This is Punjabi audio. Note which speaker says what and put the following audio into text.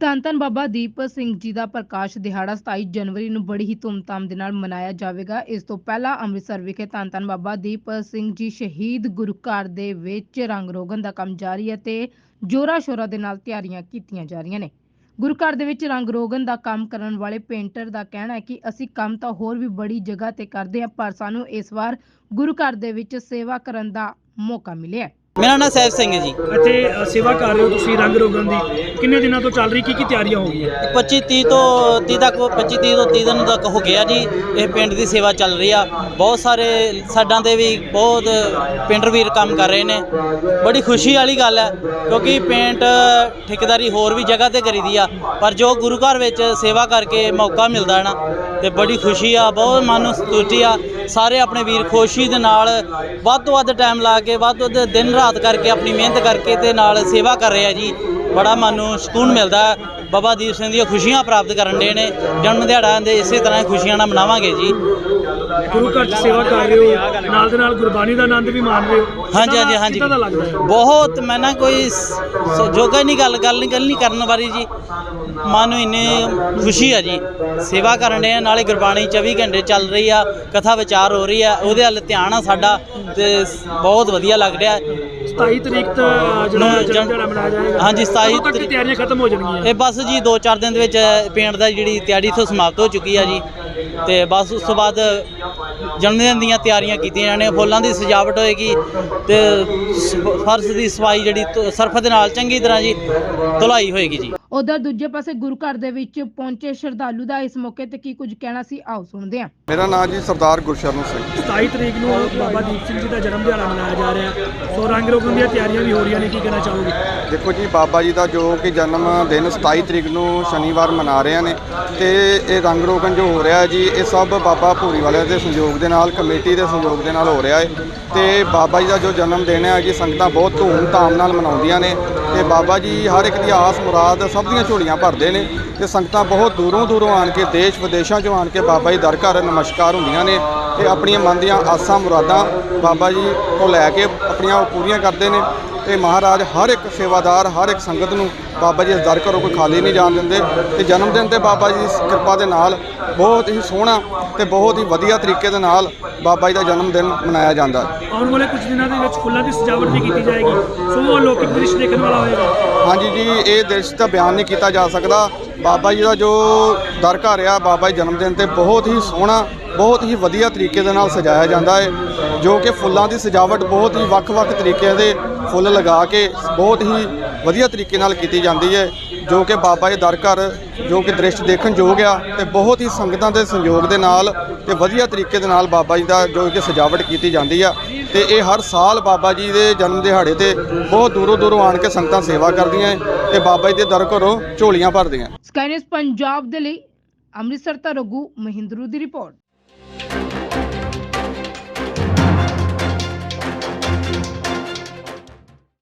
Speaker 1: ਧੰਨ ਧੰਨ ਬਾਬਾ ਦੀਪ ਸਿੰਘ ਜੀ ਦਾ ਪ੍ਰਕਾਸ਼ ਦਿਹਾੜਾ 27 ਜਨਵਰੀ ਨੂੰ ਬੜੀ ਹੀ ਧੂਮਧਾਮ ਦੇ ਨਾਲ ਮਨਾਇਆ ਜਾਵੇਗਾ। ਇਸ ਤੋਂ ਪਹਿਲਾਂ ਅੰਮ੍ਰਿਤਸਰ ਵਿਖੇ ਧੰਨ ਧੰਨ ਬਾਬਾ ਦੀਪ ਸਿੰਘ ਜੀ ਸ਼ਹੀਦ ਗੁਰੂ ਘਰ ਦੇ ਵਿੱਚ ਰੰਗ ਰੋਗਨ ਦਾ ਕੰਮ ਜਾਰੀ ਹੈ ਤੇ ਜੋਰਾ ਸ਼ੋਰਾ ਦੇ ਨਾਲ ਤਿਆਰੀਆਂ ਕੀਤੀਆਂ ਜਾ ਰਹੀਆਂ ਨੇ। ਗੁਰੂ ਘਰ ਦੇ ਵਿੱਚ ਰੰਗ ਰੋਗਨ ਦਾ ਕੰਮ ਕਰਨ ਵਾਲੇ ਪੇਂਟਰ ਦਾ ਕਹਿਣਾ ਹੈ ਕਿ ਅਸੀਂ ਕੰਮ ਤਾਂ ਹੋਰ ਵੀ ਬੜੀ ਜਗ੍ਹਾ ਤੇ ਕਰਦੇ ਹਾਂ, ਪਰ ਸਾਨੂੰ ਇਸ ਵਾਰ ਗੁਰੂ ਘਰ ਦੇ ਵਿੱਚ ਸੇਵਾ ਕਰਨ ਦਾ ਮੌਕਾ ਮਿਲਿਆ
Speaker 2: ਮੇਰਾ ਨਾਮ ਸੈਫ ਸਿੰਘ ਹੈ ਜੀ।
Speaker 3: ਅਤੇ ਅ, ਸੇਵਾ ਕਰ ਰਹੇ ਹੋ ਤੁਸੀਂ ਰੰਗ ਰੋਗਨ ਦੀ। ਕਿੰਨੇ ਦਿਨਾਂ ਤੋਂ ਚੱਲ ਰਹੀ ਕੀ ਕੀ ਤਿਆਰੀਆਂ ਹੋ ਗਈਆਂ?
Speaker 2: 25 30 ਤੋਂ 30 ਤੱਕ 25 30 ਤੋਂ 30 ਦਿਨ ਤੱਕ ਹੋ ਗਿਆ ਜੀ। ਇਹ ਪਿੰਡ ਦੀ ਸੇਵਾ ਚੱਲ ਰਹੀ ਆ। ਬਹੁਤ ਸਾਰੇ ਸਾਡਾਂ ਦੇ ਵੀ ਬਹੁਤ ਪਿੰਡਰ ਵੀਰ ਕੰਮ ਕਰ ਰਹੇ ਨੇ। ਬੜੀ ਖੁਸ਼ੀ ਵਾਲੀ ਗੱਲ ਹੈ ਕਿਉਂਕਿ ਪੇਂਟ ਠੇਕੇਦਾਰੀ ਹੋਰ ਵੀ ਜਗ੍ਹਾ ਤੇ ਕਰੀਦੀ ਆ। ਪਰ ਜੋ ਗੁਰੂ ਘਰ ਵਿੱਚ ਸੇਵਾ ਕਰਕੇ ਮੌਕਾ ਮਿਲਦਾ ਹੈ ਨਾ ਤੇ ਬੜੀ ਖੁਸ਼ੀ ਆ ਬਹੁਤ ਮਨ ਨੂੰ ਸੰਤੁਸ਼ਟੀ ਆ। ਸਾਰੇ ਆਪਣੇ ਵੀਰ ਖੁਸ਼ੀ ਦੇ ਨਾਲ ਵੱਧ ਤੋਂ ਵੱਧ ਟਾਈਮ ਲਾ ਕੇ ਵੱਧ ਤੋਂ ਵੱਧ ਦਿਨ ਰਾਤ ਕਰਕੇ ਆਪਣੀ ਮਿਹਨਤ ਕਰਕੇ ਤੇ ਨਾਲ ਸੇਵਾ ਕਰ ਰਹੇ ਜੀ। ਬੜਾ ਮਨ ਨੂੰ ਸਕੂਨ ਮਿਲਦਾ। ਬਾਬਾ ਦੀਪ ਸਿੰਘ ਦੀਆਂ ਖੁਸ਼ੀਆਂ ਪ੍ਰਾਪਤ ਕਰਨ ਦੇ ਨੇ। ਜਨਮ ਦਿਹਾੜਾ ਦੇ ਇਸੇ ਤਰ੍ਹਾਂ ਹੀ ਖੁਸ਼ੀਆਂ ਨਾਲ ਮਨਾਵਾਂਗੇ ਜੀ।
Speaker 3: ਗੁਰੂ ਘਰ ਸੇਵਾ ਕਰ ਰਹੇ ਹੋ। ਨਾਲ ਦੇ ਨਾਲ ਗੁਰਬਾਣੀ ਦਾ ਆਨੰਦ ਵੀ ਮਾਣ ਰਹੇ ਹੋ।
Speaker 2: ਹਾਂਜੀ ਹਾਂਜੀ ਹਾਂਜੀ। ਬਹੁਤ ਮੈਂ ਨਾ ਕੋਈ ਜੋਗਾ ਨਹੀਂ ਗੱਲ ਗੱਲ ਨਹੀਂ ਗੱਲ ਨਹੀਂ ਕਰਨ ਵਾਲੀ ਜੀ। ਮਨ ਨੂੰ ਇੰਨੀ ਖੁਸ਼ੀ ਆ ਜੀ। ਸੇਵਾ ਕਰਨ ਦੇ ਨਾਲੇ ਗੁਰਬਾਣੀ 24 ਘੰਟੇ ਚੱਲ ਰਹੀ ਆ। ਕਥਾ ਵਿਚਾਰ ਹੋ ਰਹੀ ਆ। ਉਹਦੇ ਵੱਲ ਧਿਆਨ ਆ ਸਾਡਾ ਤੇ ਬਹੁਤ ਵਧੀਆ ਲੱਗ ਰਿਹਾ।
Speaker 3: 27 ਤਰੀਕ ਤੋਂ ਜਿਹੜਾ
Speaker 2: ਨੂੰ
Speaker 3: ਜਨਮ
Speaker 2: ਜਨ-
Speaker 3: ਦਿਹਾੜਾ ਮਨਾਇਆ ਜਾਏਗਾ।
Speaker 2: ਹਾਂਜੀ, 27
Speaker 3: ਕਦੋਂ ਤੱਕ ਤਿਆਰੀਆਂ ਖਤਮ ਹੋ ਜਾਣਗੀਆਂ।
Speaker 2: ਇਹ ਬਸ ਜੀ 2-4 ਦਿਨ ਦੇ ਵਿੱਚ ਪੇਂਟ ਦਾ ਜਿਹੜੀ ਤਿਆਰੀ ਤੋਂ ਸਮਾਪਤ ਹੋ ਚੁੱਕੀ ਆ ਜੀ। ਤੇ ਬਸ ਉਸ ਤੋਂ ਬਾਅਦ ਜਨਮ ਦਿਨ ਦੀਆਂ ਤਿਆਰੀਆਂ ਕੀਤੀਆਂ ਜਾਣੀਆਂ ਫੁੱਲਾਂ ਦੀ ਸਜਾਵਟ ਹੋਏਗੀ ਤੇ ਫਰਸ਼ ਦੀ ਸਫ਼ਾਈ ਜਿਹੜੀ ਸਰਫ ਦੇ ਨਾਲ ਚੰਗੀ ਤਰ੍ਹਾਂ ਜੀ ਧੁਲਾਈ ਹੋਏਗੀ ਜੀ।
Speaker 1: ਉਧਰ ਦੂਜੇ ਪਾਸੇ ਗੁਰੂ ਘਰ ਦੇ ਵਿੱਚ ਪਹੁੰਚੇ ਸ਼ਰਧਾਲੂ ਦਾ ਇਸ ਮੌਕੇ ਤੇ ਕੀ ਕੁਝ ਕਹਿਣਾ ਸੀ ਆਓ ਸੁਣਦੇ ਹਾਂ।
Speaker 4: ਮੇਰਾ ਨਾਮ ਜੀ ਸਰਦਾਰ ਗੁਰਸ਼ਰਨ ਸਿੰਘ।
Speaker 3: 27 ਤਰੀਕ ਨੂੰ ਬਾਬਾ ਦੀਪ ਸਿੰਘ ਜੀ ਦਾ ਜਨਮ ਦਿਹਾੜਾ ਮਨਾਇਆ ਜਾ ਰਿਹਾ। ਹੈ ਸੋ ਰੰਗ ਰੋਗਨ ਦੀਆਂ ਤਿਆਰੀਆਂ ਵੀ ਹੋ ਰਹੀਆਂ ਨੇ ਕੀ ਕਹਿਣਾ ਚਾਹੋਗੇ?
Speaker 4: ਦੇਖੋ ਜੀ ਬਾਬਾ ਜੀ ਦਾ ਜੋ ਕਿ ਜਨਮ ਦਿਨ 27 ਤਰੀਕ ਨੂੰ ਸ਼ਨੀਵਾਰ ਮਨਾ ਰਹੇ ਨੇ ਤੇ ਇਹ ਰੰਗ ਰੋਗਨ ਜੋ ਹੋ ਰਿਹਾ ਜੀ ਇਹ ਸਭ ਬਾਬਾ ਭੂਰੀ ਵਾਲਿਆਂ ਦੇ ਸੰਯੋਗ ਦੇ ਨਾਲ ਕਮੇਟੀ ਦੇ ਸੰਯੋਗ ਦੇ ਨਾਲ ਹੋ ਰਿਹਾ ਹੈ ਤੇ ਬਾਬਾ ਜੀ ਦਾ ਜੋ ਜਨਮ ਦਿਨ ਹੈ ਜੀ ਸੰਗਤਾਂ ਬਹੁਤ ਧੂਮ-ਧਾਮ ਨਾਲ ਮਨਾਉਂਦੀਆਂ ਨੇ। ਤੇ ਬਾਬਾ ਜੀ ਹਰ ਇੱਕ ਦੀ ਆਸ ਮੁਰਾਦ ਸਭ ਦੀਆਂ ਝੋਲੀਆਂ ਭਰਦੇ ਨੇ ਤੇ ਸੰਗਤਾਂ ਬਹੁਤ ਦੂਰੋਂ ਦੂਰੋਂ ਆਣ ਕੇ ਦੇਸ਼ ਵਿਦੇਸ਼ਾਂ ਚੋਂ ਆਣ ਕੇ ਬਾਬਾ ਜੀ ਦਰ ਘਰ ਨਮਸਕਾਰ ਹੁੰਦੀਆਂ ਨੇ ਤੇ ਆਪਣੀਆਂ ਮਨ ਦੀਆਂ ਆਸਾਂ ਮੁਰਾਦਾਂ ਬਾਬਾ ਜੀ ਤੋਂ ਲੈ ਕੇ ਆਪਣੀਆਂ ਉਹ ਪੂਰੀਆਂ ਕਰਦੇ ਨੇ ਤੇ ਮਹਾਰਾਜ ਹਰ ਇੱਕ ਸੇਵਾਦਾਰ ਹਰ ਇੱਕ ਸੰਗਤ ਨੂੰ ਬਾਬਾ ਜੀ ਦਰ ਘਰੋਂ ਕੋਈ ਖਾਲੀ ਨਹੀਂ ਜਾਣ ਦਿੰਦੇ। ਤੇ ਜਨਮ ਦਿਨ ਤੇ ਬਾਬਾ ਜੀ ਦੀ ਕਿਰਪਾ ਦੇ ਨਾਲ ਬਹੁਤ ਹੀ ਸੋਹਣਾ ਤੇ ਬਹੁਤ ਹੀ ਵਧੀਆ ਤਰੀਕੇ ਦੇ ਨਾਲ ਬਾਬਾ ਜੀ ਦਾ ਜਨਮ ਦਿਨ ਮਨਾਇਆ ਜਾਂਦਾ। ਹੈ
Speaker 3: ਆਉਣ ਵਾਲੇ ਕੁਝ ਦਿਨਾਂ ਦੇ ਵਿੱਚ ਫੁੱਲਾਂ ਦੀ ਸਜਾਵਟ ਵੀ ਕੀਤੀ ਜਾਏਗੀ। ਸੋ ਅਲੌਕਿਕ ਦ੍ਰਿਸ਼ ਦੇਖਣ ਵਾਲਾ ਹੋਏਗਾ।
Speaker 4: ਹਾਂਜੀ ਜੀ ਇਹ ਦ੍ਰਿਸ਼ ਤਾਂ ਬਿਆਨ ਨਹੀਂ ਕੀਤਾ ਜਾ ਸਕਦਾ। ਬਾਬਾ ਜੀ ਦਾ ਜੋ ਦਰ ਘਰ ਆ ਬਾਬਾ ਜੀ ਜਨਮ ਦਿਨ ਤੇ ਬਹੁਤ ਹੀ ਸੋਹਣਾ ਬਹੁਤ ਹੀ ਵਧੀਆ ਤਰੀਕੇ ਦੇ ਨਾਲ ਸਜਾਇਆ ਜਾਂਦਾ ਹੈ ਜੋ ਕਿ ਫੁੱਲਾਂ ਦੀ ਸਜਾਵਟ ਬਹੁਤ ਹੀ ਵੱਖ-ਵੱਖ ਤਰੀਕਿਆਂ ਦੇ ਫੁੱਲ ਲਗਾ ਕੇ ਬਹੁਤ ਹੀ ਵਧੀਆ ਤਰੀਕੇ ਨਾਲ ਕੀਤੀ ਜਾਂਦੀ ਹੈ, ਜੋ ਕਿ ਬਾਬਾ ਜੀ ਦਰ ਘਰ, ਜੋ ਕਿ ਦ੍ਰਿਸ਼ ਦੇਖਣ ਯੋਗ ਆ ਤੇ ਬਹੁਤ ਹੀ ਸੰਗਤਾਂ ਦੇ ਸੰਯੋਗ ਦੇ ਨਾਲ ਤੇ ਵਧੀਆ ਤਰੀਕੇ ਦੇ ਨਾਲ ਬਾਬਾ ਜੀ ਦਾ ਜੋ ਕਿ ਸਜਾਵਟ ਕੀਤੀ ਜਾਂਦੀ ਆ ਤੇ ਇਹ ਹਰ ਸਾਲ ਬਾਬਾ ਜੀ ਦੇ ਜਨਮ ਦਿਹਾੜੇ ਤੇ ਬਹੁਤ ਦੂਰੋਂ ਦੂਰੋਂ ਆਣ ਕੇ ਸੰਗਤਾਂ ਸੇਵਾ ਕਰਦੀਆਂ ਏ ਤੇ ਬਾਬਾ ਜੀ ਦੇ ਦਰ ਘਰੋਂ ਝੋਲੀਆਂ ਭਰਦੀਆਂ।
Speaker 1: ਸਕਾਈਨਸ ਪੰਜਾਬ ਦੇ ਲਈ, ਅੰਮ੍ਰਿਤਸਰ ਤੋਂ ਰਘੂ ਮਹਿੰਦਰੂ ਦੀ ਰਿਪੋਰਟ।